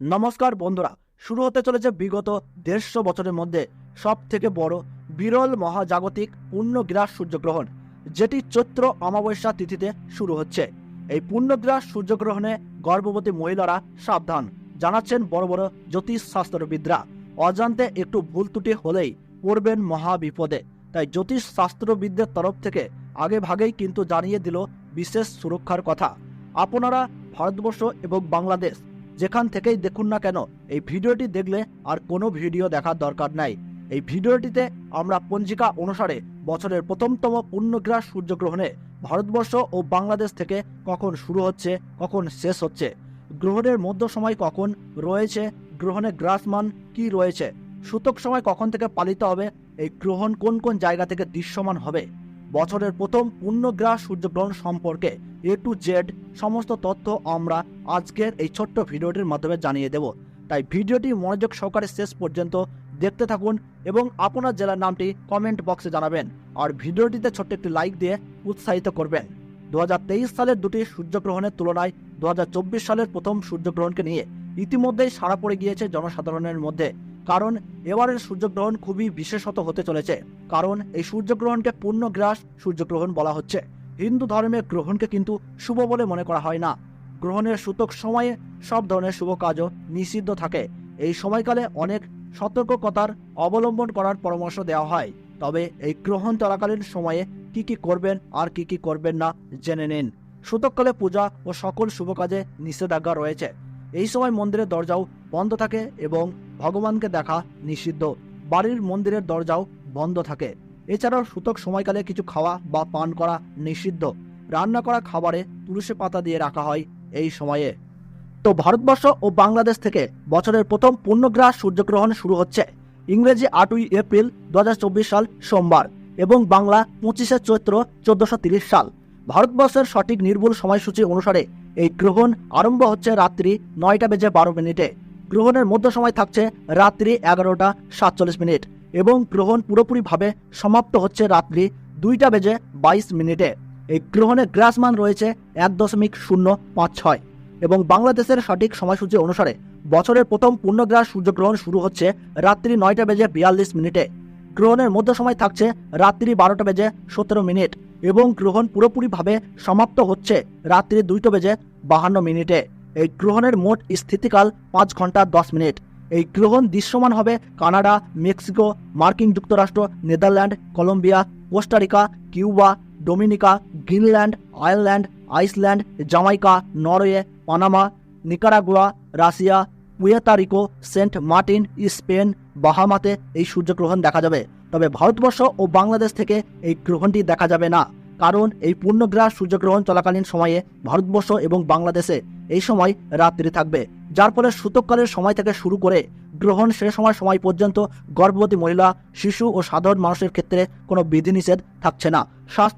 নমস্কার বন্ধুরা, শুরু হতে চলেছে বিগত দেড়শো বছরের মধ্যে সব থেকে বড় বিরল মহাজাগতিক পূর্ণগ্রাস সূর্যগ্রহণ, যেটি চৈত্র অমাবস্যা তিথিতে শুরু হচ্ছে। এই পূর্ণগ্রাস সূর্যগ্রহণে গর্ভবতী মহিলারা সাবধান, জানাচ্ছেন বড় বড় জ্যোতিষ শাস্ত্রবিদরা অজান্তে একটু ভুল ত্রুটি হলেই পড়বেন মহা বিপদে তাই জ্যোতিষ শাস্ত্রবিদদের তরফ থেকে আগে ভাগেই কিন্তু জানিয়ে দিল বিশেষ সুরক্ষার কথা। আপনারা ভারতবর্ষ এবং বাংলাদেশ যেখান থেকেই দেখুন না কেন, এই ভিডিওটি দেখলে আর কোনো ভিডিও দেখার দরকার নাই। এই ভিডিওটিতে আমরা পঞ্জিকা অনুসারে বছরের প্রথমতম পূর্ণগ্রাস সূর্যগ্রহণে ভারতবর্ষ ও বাংলাদেশ থেকে কখন শুরু হচ্ছে, কখন শেষ হচ্ছে, গ্রহণের মধ্য সময় কখন রয়েছে, গ্রহণে গ্রাসমান কি রয়েছে, সূতক সময় কখন থেকে পালিত হবে, এই গ্রহণ কোন কোন জায়গা থেকে দৃশ্যমান হবে বছরের প্রথম পূর্ণগ্রাস সূর্যগ্রহণ সম্পর্কে এ টু জেড সমস্ত তথ্য আমরা আজকের এই ছোট্ট ভিডিওটির মাধ্যমে জানিয়ে দেব। তাই ভিডিওটি মনোযোগ সহকারে শেষ পর্যন্ত দেখতে থাকুন এবং আপনার জেলার নামটি কমেন্ট বক্সে জানাবেন আর ভিডিওটিতে ছোট্ট একটি লাইক দিয়ে উৎসাহিত করবেন। দু হাজার তেইশ সালের দুটি সূর্যগ্রহণের তুলনায় দু হাজার চব্বিশ সালের প্রথম সূর্যগ্রহণকে নিয়ে ইতিমধ্যেই সাড়া পড়ে গিয়েছে জনসাধারণের মধ্যে। কারণ এবারের সূর্যগ্রহণ খুবই বিশেষত হতে চলেছে। কারণ এই সূর্যগ্রহণকে পূর্ণগ্রাস সূর্যগ্রহণ বলা হচ্ছে। হিন্দু ধর্মের গ্রহণকে কিন্তু শুভ বলে মনে করা হয় না। গ্রহণের সূতক সময়ে সব ধরনের শুভ কাজও নিষিদ্ধ থাকে। এই সময়কালে অনেক সতর্কতার অবলম্বন করার পরামর্শ দেওয়া হয়। তবে এই গ্রহণ চলাকালীন সময়ে কি কি করবেন আর কি কি করবেন না জেনে নিন। সূতককালে পূজা ও সকল শুভ কাজে নিষেধাজ্ঞা রয়েছে। এই সময় মন্দিরের দরজাও বন্ধ থাকে এবং ভগবানকে দেখা নিষিদ্ধ। বাড়ির মন্দিরের দরজাও বন্ধ থাকে। এছাড়াও সূতক সময়কালে কিছু খাওয়া বা পান করা নিষিদ্ধ। রান্না করা খাবারে তুলসী পাতা দিয়ে রাখা হয় এই সময়ে। তো ভারতবর্ষ ও বাংলাদেশ থেকে বছরের প্রথম পূর্ণগ্রাস সূর্যগ্রহণ শুরু হচ্ছে। ইংরেজি আটই এপ্রিল দু হাজার চব্বিশ সাল সোমবার এবং বাংলা পঁচিশে চৈত্র চোদ্দশো সাল। ভারতবর্ষের সঠিক নির্ভুল সময়সূচি অনুসারে এই গ্রহণ আরম্ভ হচ্ছে রাত্রি নয়টা বেজে বারো মিনিটে। গ্রহণের মধ্য সময় থাকছে রাত্রি এগারোটা সাতচল্লিশ মিনিট এবং গ্রহণ পুরোপুরিভাবে সমাপ্ত হচ্ছে রাত্রি দুইটা বেজে বাইশ মিনিটে। এই গ্রহণের গ্রাসমান রয়েছে এক দশমিক শূন্য পাঁচ ছয় এবং বাংলাদেশের সঠিক সময়সূচি অনুসারে বছরের প্রথম পূর্ণগ্রাস সূর্যগ্রহণ শুরু হচ্ছে রাত্রি নয়টা বেজে বিয়াল্লিশ মিনিটে। গ্রহণের মধ্য সময় থাকছে রাত্রি বারোটা বেজে সতেরো মিনিট এবং গ্রহণ পুরোপুরিভাবে সমাপ্ত হচ্ছে রাত্রি দুইটা বেজে বাহান্ন মিনিটে। এই গ্রহণের মোট স্থিতিকাল পাঁচ ঘণ্টা দশ মিনিট। এই গ্রহণ দৃশ্যমান হবে কানাডা, মেক্সিকো, মার্কিন যুক্তরাষ্ট্র, Netherland, Colombia, Costa Rica, Cuba, Dominica, Greenland, Ireland, Iceland, Jamaica, Norway, Panama, Nicaragua, Russia Puerto Rico Saint Martin, Spain, বাহামাতে এই সূর্যগ্রহণ দেখা যাবে। তবে ভারতবর্ষ ও বাংলাদেশ থেকে এই গ্রহণটি দেখা যাবে না, কারণ এই পূর্ণগ্রাস সূর্যগ্রহণ চলাকালীন সময়ে ভারতবর্ষ এবং বাংলাদেশে এই সময় রাত্রি থাকবে, যার ফলে সূতককালের সময় থেকে শুরু করে গ্রহণ শেষ সময় সময় পর্যন্ত গর্ভবতী মহিলা, শিশু ও সাধারণ মানুষের ক্ষেত্রে কোনো বিধিনিষেধ থাকছে না। স্বাস্থ্য